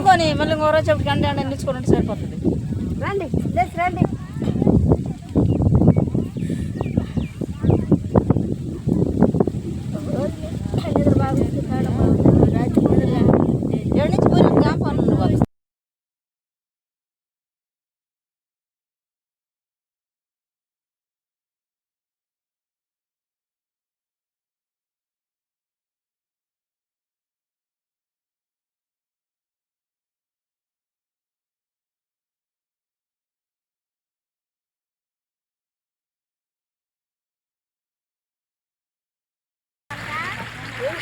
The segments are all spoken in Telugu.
పోనీ మళ్ళీ ఇంకో రోజు చెప్పి గంట ఎండ సరిపోతుంది రండి రండి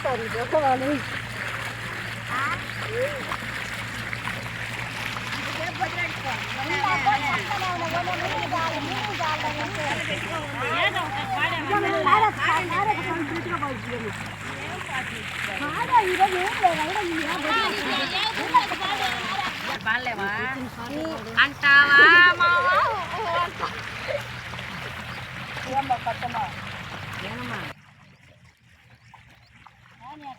ต้นเดี๋ยวพวกเราเลยบ้านเลยวะอันตาวะมาเตรียมบอกกับจะบอก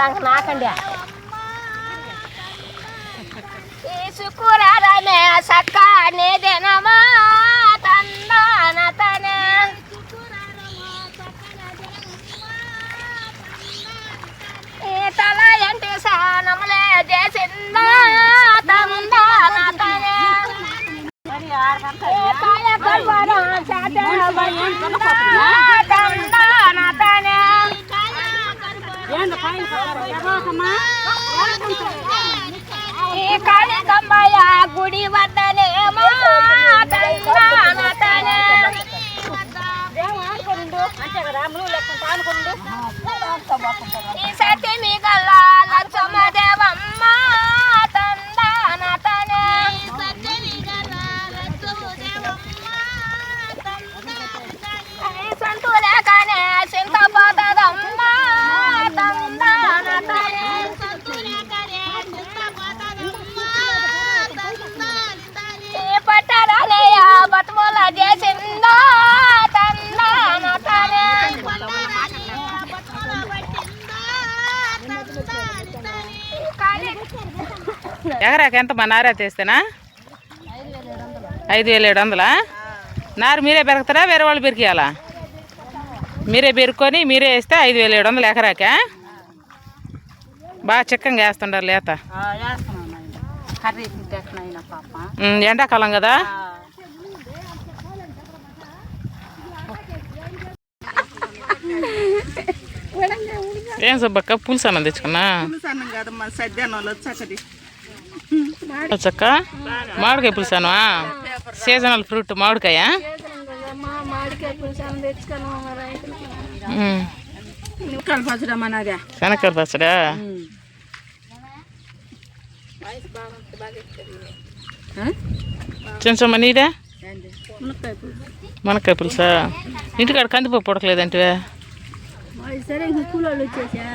సొబ్బదం నాకండి. ఈ శుక్రరమే సక్క నిదినమా తందానతనే ఈ తల ఎంటి సానములే చేసిందా ఏ એ કાળી કમાયા ગુડી વાત ఎకరాకి ఎంత మా నారా తీస్తేనా? ఐదు వేల ఏడు వందలా? నారు మీరే పెరుగుతారా? వేరే వాళ్ళు పెరికియాలా మీరే పెరుక్కొని మీరే వేస్తే ఐదు వేల ఏడు వందలు ఎకరాకా? బాగా చిక్కంగా వేస్తుండారు లేత. ఎండాకాలం కదా? ఏం సుబ్బక్క? పులుసు అన్నం తెచ్చుకున్నా? చక్క? మామిడికాయ పులుసాను సీజనల్ ఫ్రూట్ మామిడికాయ? శనక్కాయ పచ్చడా చిన్నసమ్మ నీదే? మునక్కాయ పులుసు మనకాయ పులుసా? ఇంటికాడ కందిపప్పు ఉడకలేదంటే సరే ఇంక కూలోళ్ళు వచ్చేసా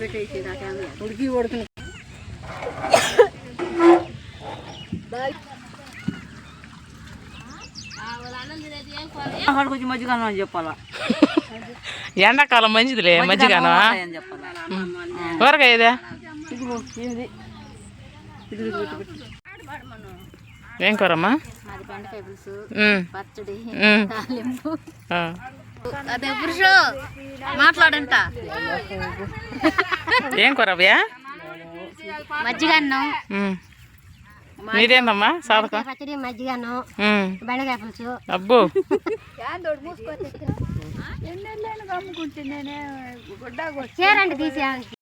పెట్టేసి ఉడికి ఉడికిన కొంచెం మజ్జిగన్నం అని చెప్పాలా ఎండాకాలం మంచిదిలే మజ్జిగాను ఊరగాయ ఇది ఏం కూరమ్మా పచ్చడి. అదే పురుషు మాట్లాడంట. ఏం కూర అవ్యా మజ్జిగన్నం. ఉమ్. నీదేందమ్మా సాధకం? పచ్చడి బెండకాయ పులుసు. అబ్బో. చేరండి తీసి